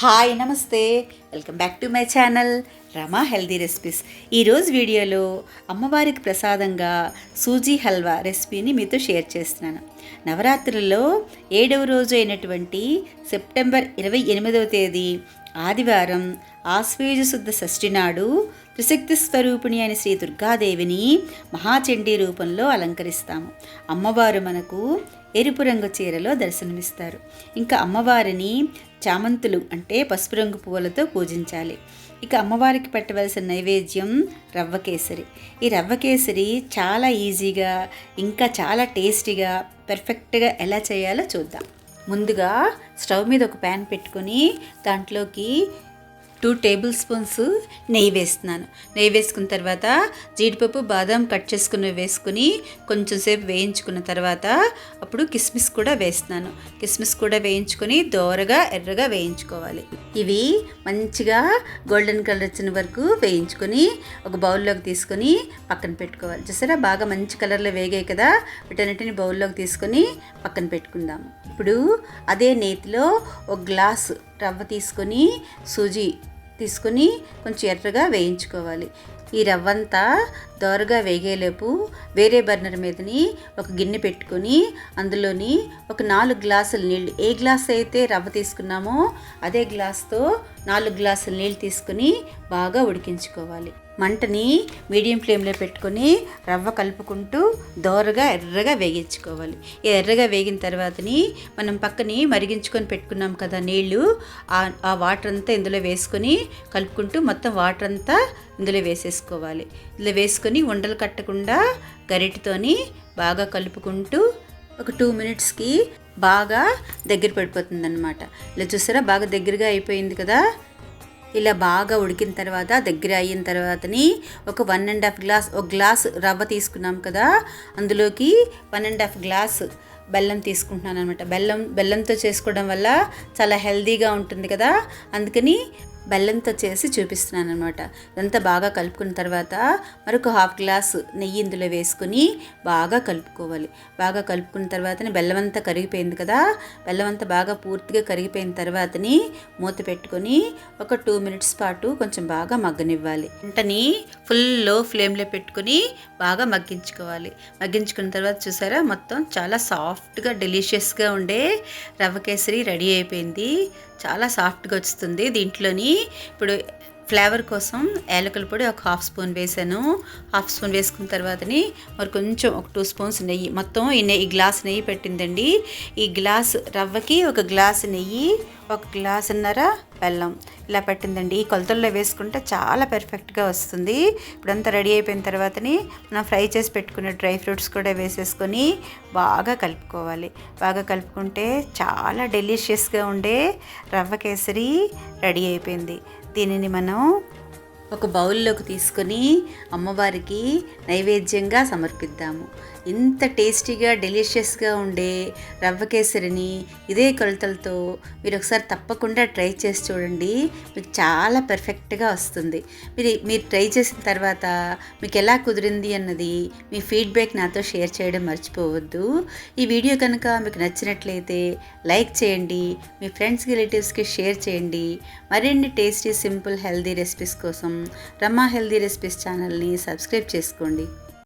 Hi నమస్తే. Welcome back to my channel Rama healthy recipes. ఈరోజు వీడియోలో అమ్మవారికి ప్రసాదంగా సూజీ హల్వా రెసిపీని మీతో షేర్ చేస్తున్నాను. నవరాత్రుల్లో ఏడవ రోజు అయినటువంటి సెప్టెంబర్ ఇరవై ఎనిమిదవ తేదీ ఆదివారం ఆశ్వేజ శుద్ధ షష్ఠి నాడు త్రిశక్తి స్వరూపిణి అయిన శ్రీ దుర్గాదేవిని మహాచండీ రూపంలో అలంకరిస్తాము. అమ్మవారు మనకు ఎరుపు రంగు చీరలో దర్శనమిస్తారు. ఇంకా అమ్మవారిని చామంతులు అంటే పసుపు రంగు పువ్వులతో పూజించాలి. ఇక అమ్మవారికి పెట్టవలసిన నైవేద్యం రవ్వ కేసరి. ఈ రవ్వ కేసరి చాలా ఈజీగా ఇంకా చాలా టేస్టీగా పర్ఫెక్ట్గా ఎలా చేయాలో చూద్దాం. ముందుగా స్టవ్ మీద ఒక ప్యాన్ పెట్టుకొని దాంట్లోకి టూ టేబుల్ స్పూన్స్ నెయ్యి వేస్తున్నాను. నెయ్యి వేసుకున్న తర్వాత జీడిపప్పు బాదం కట్ చేసుకుని వేసుకుని కొంచెం సేపు వేయించుకున్న తర్వాత అప్పుడు కిస్మిస్ కూడా వేస్తున్నాను. కిస్మిస్ కూడా వేయించుకొని దోరగా ఎర్రగా వేయించుకోవాలి. ఇవి మంచిగా గోల్డెన్ కలర్ వచ్చిన వరకు వేయించుకొని ఒక బౌల్లోకి తీసుకొని పక్కన పెట్టుకోవాలి. చూసారా? బాగా మంచి కలర్లో వేగాయి కదా? వీటన్నిటిని బౌల్లోకి తీసుకొని పక్కన పెట్టుకుందాము ఇప్పుడు అదే నేతిలో ఒక గ్లాస్ రవ్వ తీసుకొని సూజీ తీసుకొని కొంచెం ఎర్రగా వేయించుకోవాలి. ఈ రవ్వంతా దోరగా వేగేలోపు వేరే బర్నర్ మీదని ఒక గిన్నె పెట్టుకొని అందులోని ఒక నాలుగు గ్లాసుల నీళ్ళు ఏ గ్లాస్ అయితే రవ్వ తీసుకున్నామో అదే గ్లాస్తో నాలుగు గ్లాసుల నీళ్ళు తీసుకుని బాగా ఉడికించుకోవాలి. మంటని మీడియం ఫ్లేమ్లో పెట్టుకొని రవ్వ కలుపుకుంటూ దోరగా ఎర్రగా వేగించుకోవాలి. ఎర్రగా వేగిన తర్వాతని మనం పక్కని మరిగించుకొని పెట్టుకున్నాం కదా నీళ్ళు ఆ వాటర్ అంతా ఇందులో వేసుకొని కలుపుకుంటూ మొత్తం వాటర్ అంతా ఇందులో వేసేసుకోవాలి. ఇందులో వేసుకొని ఉండలు కట్టకుండా గరిటతోని బాగా కలుపుకుంటూ ఒక టూ మినిట్స్కి బాగా దగ్గర పడిపోతుంది అనమాట ఇలా చూసారా? బాగా దగ్గరగా అయిపోయింది కదా? ఇలా బాగా ఉడికిన తర్వాత దగ్గర అయిన తర్వాతని ఒక వన్ అండ్ హాఫ్ గ్లాస్ ఒక గ్లాస్ రవ్వ తీసుకున్నాం కదా అందులోకి వన్ అండ్ హాఫ్ గ్లాస్ బెల్లం తీసుకుంటున్నాను అనమాట బెల్లం బెల్లంతో చేసుకోవడం వల్ల చాలా హెల్దీగా ఉంటుంది కదా అందుకని బెల్లంతో చేసి చూపిస్తున్నాను అనమాట ఇదంతా బాగా కలుపుకున్న తర్వాత మరొక హాఫ్ గ్లాస్ నెయ్యి ఇందులో వేసుకుని బాగా కలుపుకోవాలి. బాగా కలుపుకున్న తర్వాతనే బెల్లం అంతా కరిగిపోయింది కదా బెల్లం అంతా బాగా పూర్తిగా కరిగిపోయిన తర్వాతని మూత పెట్టుకొని ఒక టూ మినిట్స్ పాటు కొంచెం బాగా మగ్గనివ్వాలి. వంటని ఫుల్లో ఫ్లేమ్లో పెట్టుకొని బాగా మగ్గించుకోవాలి. మగ్గించుకున్న తర్వాత చూసారా మొత్తం చాలా సాఫ్ట్గా డెలిషియస్గా ఉండే రవ్వ కేసరి రెడీ అయిపోయింది. చాలా సాఫ్ట్గా వస్తుంది దీంట్లోని ఇప్పుడు ఫ్లేవర్ కోసం ఏలకల పొడి ఒక హాఫ్ స్పూన్ వేసాను. హాఫ్ స్పూన్ వేసుకున్న తర్వాతని మరి కొంచెం ఒక టూ స్పూన్స్ నెయ్యి. మొత్తం ఈ నెయ్యి గ్లాస్ నెయ్యి పెట్టిందండి. ఈ గ్లాస్ రవ్వకి ఒక గ్లాస్ నెయ్యి ఒక గ్లాసున్నర బెల్లం ఇలా పెట్టిందండి. ఈ కొలతల్లో వేసుకుంటే చాలా పర్ఫెక్ట్గా వస్తుంది. ఇప్పుడంతా రెడీ అయిపోయిన తర్వాతని మనం ఫ్రై చేసి పెట్టుకున్న డ్రై ఫ్రూట్స్ కూడా వేసేసుకొని బాగా కలుపుకోవాలి. బాగా కలుపుకుంటే చాలా డెలిషియస్గా ఉండే రవ్వ కేసరి రెడీ అయిపోయింది. దీనిని మనం ఒక బౌల్లోకి తీసుకొని అమ్మవారికి నైవేద్యంగా సమర్పిద్దాము. ఇంత టేస్టీగా డెలిషియస్గా ఉండే రవ్వ కేసరిని ఇదే కొలతలతో మీరు ఒకసారి తప్పకుండా ట్రై చేసి చూడండి. మీకు చాలా పర్ఫెక్ట్గా వస్తుంది. మీరు మీరు ట్రై చేసిన తర్వాత మీకు ఎలా కుదిరింది అన్నది మీ ఫీడ్బ్యాక్ నాతో షేర్ చేయడం మర్చిపోవద్దు. ఈ వీడియో కనుక మీకు నచ్చినట్లయితే లైక్ చేయండి. మీ ఫ్రెండ్స్కి రిలేటివ్స్కి షేర్ చేయండి. మరిన్ని టేస్టీ సింపుల్ హెల్దీ రెసిపీస్ కోసం రమ్మ హెల్దీ రెసిపీస్ ఛానల్ని సబ్స్క్రైబ్ చేసుకోండి.